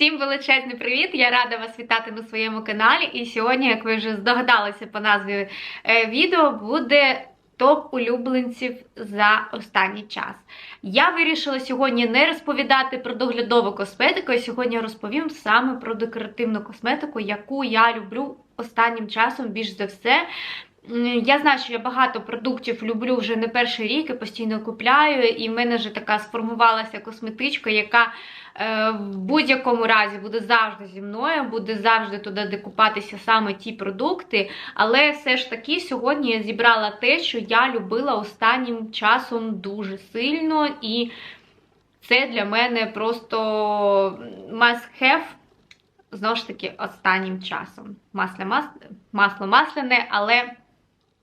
Всім величезний привіт! Я рада вас вітати на своєму каналі. І сьогодні, як ви вже здогадалися по назві е, відео, буде топ улюбленців за останній час. Я вирішила сьогодні не розповідати про доглядову косметику, а сьогодні розповім саме про декоративну косметику, яку я люблю останнім часом більш за все. Я знаю, що я багато продуктів люблю вже не перший рік і постійно купляю, і в мене вже така сформувалася косметичка, яка е, в будь-якому разі буде завжди зі мною, буде завжди туди докупатися саме ті продукти. Але все ж таки сьогодні я зібрала те, що я любила останнім часом дуже сильно, і це для мене просто must have. Знову ж таки, останнім часом. Масло, масло, масло масляне, але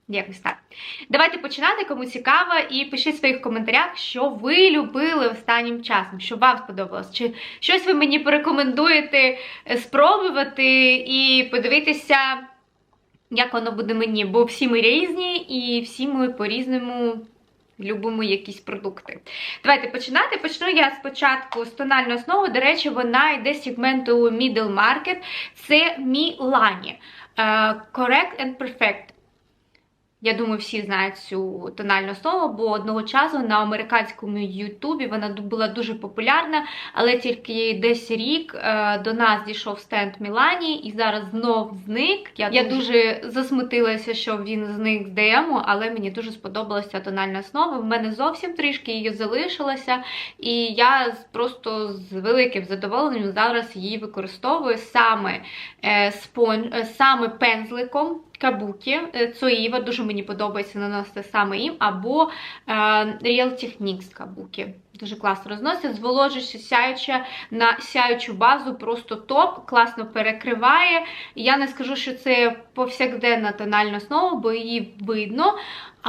якось так. Давайте починати, кому цікаво, і пишіть в своїх коментарях, що ви любили останнім часом, що вам сподобалось. Чи щось ви мені порекомендуєте е, спробувати і подивитися, як воно буде мені. Бо всі ми різні і всі ми по-різному любимо якісь продукти. Давайте починати. Почну я спочатку з тональної основи. До речі, вона йде з сегменту Middle Market. Це Мілані. Correct and Perfect. Я думаю, всі знають цю тональну основу, бо одного часу на американському Ютубі вона була дуже популярна, але тільки десь рік е, до нас дійшов стенд Мілані, і зараз знов зник. Я, я дуже засмутилася, що він зник з ДМу, але мені дуже сподобалася тональна основа. В мене зовсім трішки її залишилося, і я просто з великим задоволенням зараз її використовую саме, е, спон... е, саме пензликом. Кабуки, Е, Цоїва, дуже мені подобається наносити саме їм, або е, Real Techniques кабуки. Дуже класно розносять, зволожуючи сяюча на сяючу базу, просто топ, класно перекриває. Я не скажу, що це повсякденна тональна основа, бо її видно,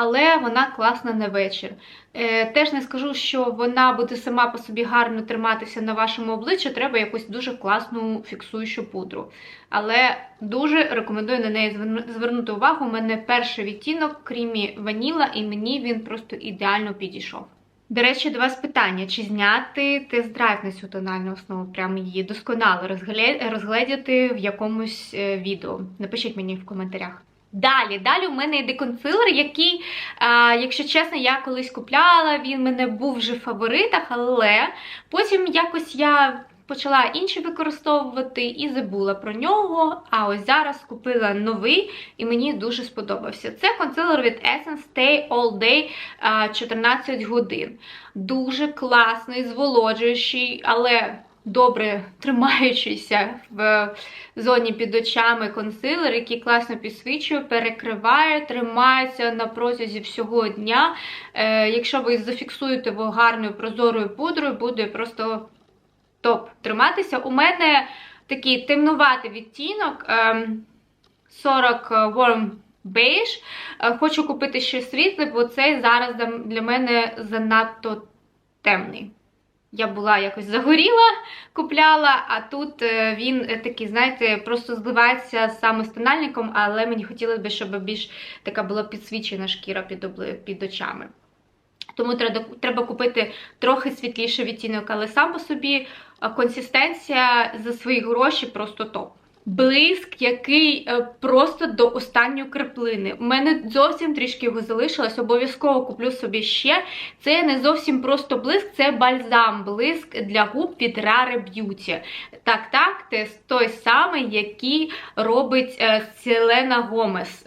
але вона класна на вечір. Е, теж не скажу, що вона буде сама по собі гарно триматися на вашому обличчі, треба якусь дуже класну фіксуючу пудру. Але дуже рекомендую на неї звернути увагу. У мене перший відтінок, крімі ваніла, і мені він просто ідеально підійшов. До речі, до вас питання: чи зняти тест-драйв на цю тональну основу, прямо її досконало розгле- розгледіти в якомусь е, відео? Напишіть мені в коментарях. Далі, далі у мене йде консилер, який, а, якщо чесно, я колись купляла, він мене був вже в фаворитах, але потім якось я почала інші використовувати і забула про нього. А ось зараз купила новий і мені дуже сподобався. Це консилер від Essence Stay All Day 14 годин. Дуже класний, зволоджуючий, але добре тримаючийся в зоні під очами консилер, який класно підсвічує, перекриває, тримається на протязі всього дня. Е, якщо ви зафіксуєте його гарною прозорою пудрою, буде просто топ триматися. У мене такий темнуватий відтінок ем, 40 Warm Beige. Е, Хочу купити ще світлий, бо цей зараз для мене занадто темний. Я була якось загоріла, купляла, а тут е, він е, такий, знаєте, просто зливається саме з тональником, але мені хотілося б, щоб більш така була підсвічена шкіра під, під очами. Тому треба, купити трохи світліший відтінок, але сам по собі консистенція за свої гроші просто топ. Блиск, який е, просто до останньої краплини. У мене зовсім трішки його залишилось, обов'язково куплю собі ще. Це не зовсім просто блиск, це бальзам блиск для губ від Rare Beauty. Так, так, це той самий, який робить е, Селена Гомес.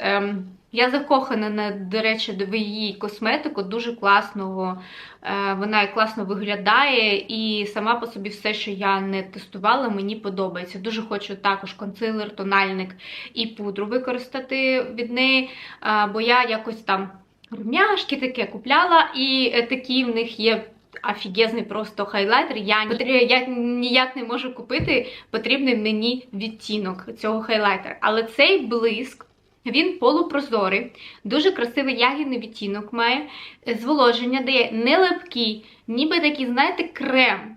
Я закохана, до речі, в її косметику, дуже класного. Е, вона і класно виглядає, і сама по собі все, що я не тестувала, мені подобається. Дуже хочу також консилер, тональник і пудру використати від неї, е, бо я якось там румяшки таке купляла, і е, такі в них є. Офігезний просто хайлайтер. Я, я ніяк не можу купити потрібний мені відтінок цього хайлайтера. Але цей блиск він полупрозорий, дуже красивий ягідний відтінок має, зволоження дає не липкий, ніби такий, знаєте, крем.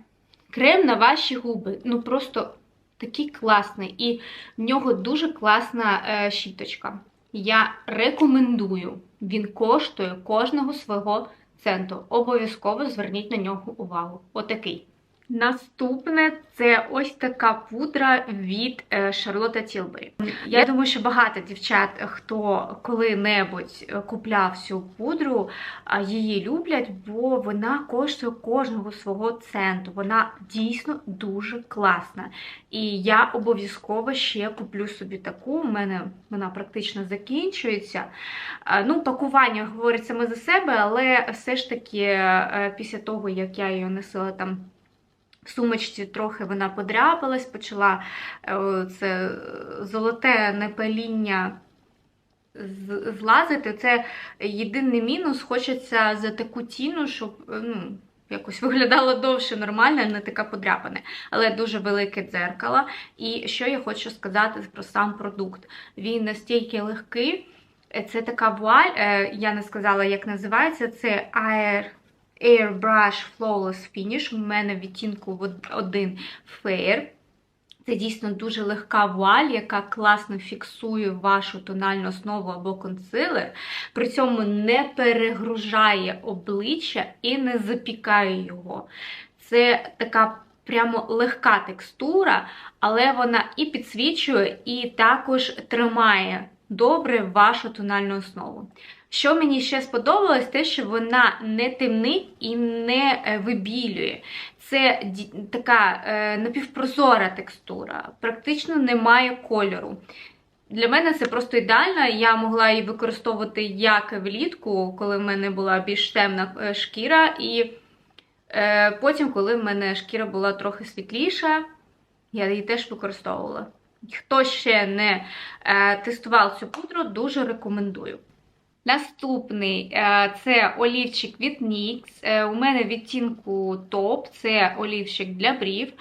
Крем на ваші губи. Ну просто такий класний. І в нього дуже класна е, щіточка. Я рекомендую. Він коштує кожного свого центу. Обов'язково зверніть на нього увагу. Отакий. Наступне це ось така пудра від е, Charlotte Tilbury. Я думаю, що багато дівчат, хто коли-небудь е, купляв цю пудру, її люблять, бо вона коштує кожного свого центу. Вона дійсно дуже класна. І я обов'язково ще куплю собі таку. У мене вона практично закінчується. Ну, пакування говорить саме за себе, але все ж таки, е, після того, як я її носила там. В сумочці трохи вона подряпалась, почала е, це золоте непаління злазити. Це єдиний мінус. Хочеться за таку ціну, щоб е, ну, якось виглядало довше нормально, не така подряпане. Але дуже велике дзеркало. І що я хочу сказати про сам продукт. Він настільки легкий. Це така вуаль, е, я не сказала, як називається. Це Air Airbrush Flawless Finish. У мене в відтінку од- один Fair. Це дійсно дуже легка вуаль, яка класно фіксує вашу тональну основу або консилер, при цьому не перегружає обличчя і не запікає його. Це така прямо легка текстура, але вона і підсвічує, і також тримає добре вашу тональну основу. Що мені ще сподобалось, те, що вона не темнить і не е, вибілює. Це така е, напівпрозора текстура, практично немає кольору. Для мене це просто ідеально. Я могла її використовувати як влітку, коли в мене була більш темна е, шкіра, і потім, коли в мене шкіра була трохи світліша, я її теж використовувала. Хто ще не тестував цю пудру, дуже рекомендую. Наступний е, це олівчик від NYX. Е, У мене відтінку топ, це олівчик для брів.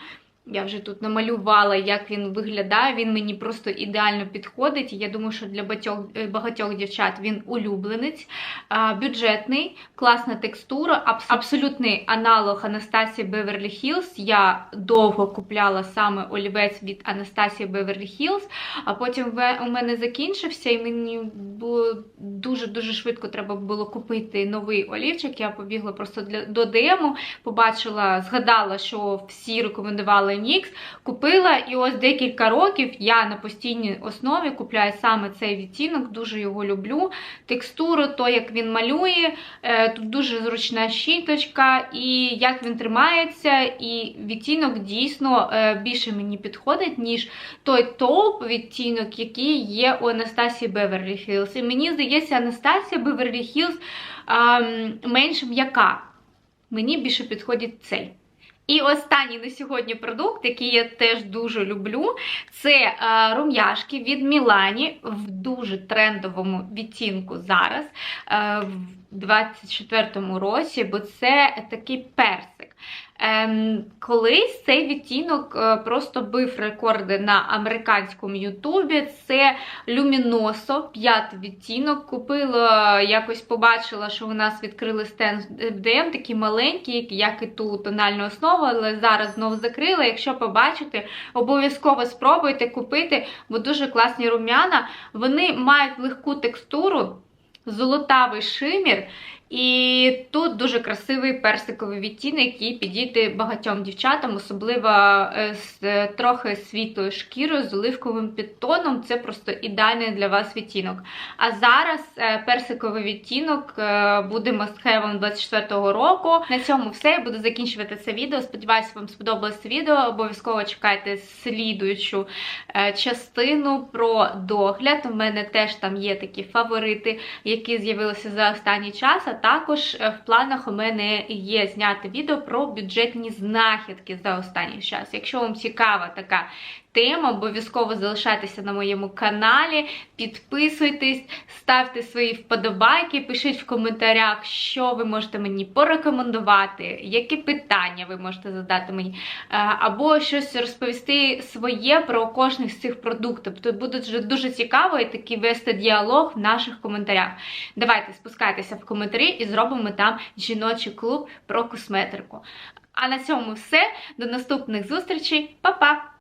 Я вже тут намалювала, як він виглядає. Він мені просто ідеально підходить. Я думаю, що для багатьох, е, багатьох дівчат він улюбленець. Бюджетний, класна текстура, абс- абсолютний аналог Анастасії Беверлі Хіллз. Я довго купляла саме олівець від Анастасії Беверлі Хіллз, а потім у мене закінчився, і мені було дуже-дуже швидко треба було купити новий олівчик. Я побігла просто для, до ДМу, побачила, згадала, що всі рекомендували NYX, купила, і ось декілька років я на постійній основі купляю саме цей відтінок, дуже його люблю. Текстуру, то як він малює, е, тут дуже зручна щіточка, і як він тримається, і відтінок дійсно е, більше мені підходить, ніж той топ відтінок, який є у Анастасії Беверлі Хіллз. І мені здається, Анастасія Беверлі Хіллз ем, менш м'яка. Мені більше підходить цей. І останній на сьогодні продукт, який я теж дуже люблю, це е, рум'яшки від Мілані в дуже трендовому відтінку зараз, е, в 24-му році, бо це такий персик. Ем, колись цей відтінок е, просто бив рекорди на американському Ютубі. Це Люміносо, п'ятий відтінок. Купила, якось побачила, що у нас відкрили стенд FDM, такий маленький, як і ту тональну основу, але зараз знову закрила. Якщо побачите, обов'язково спробуйте купити, бо дуже класні рум'яна. Вони мають легку текстуру, золотавий шимір. І тут дуже красивий персиковий відтінок, який підійде багатьом дівчатам, особливо е, з е, трохи світлою шкірою, з оливковим підтоном. Це просто ідеальний для вас відтінок. А зараз е, персиковий відтінок буде мастхевом 24-го року. На цьому все. Я буду закінчувати це відео. Сподіваюся, вам сподобалось відео. Обов'язково чекайте слідуючу частину про догляд. У мене теж там є такі фаворити, які з'явилися за останній час. Також е, в планах у мене є зняти відео про бюджетні знахідки за останній час. Якщо вам цікава така тема, обов'язково залишайтеся на моєму каналі, підписуйтесь, ставте свої вподобайки, пишіть в коментарях, що ви можете мені порекомендувати, які питання ви можете задати мені, е, або щось розповісти своє про кожний з цих продуктів. Тут буде дуже, дуже цікаво і такий вести діалог в наших коментарях. Давайте спускайтеся в коментарі і зробимо там жіночий клуб про косметику. А на цьому все. До наступних зустрічей. Па-па!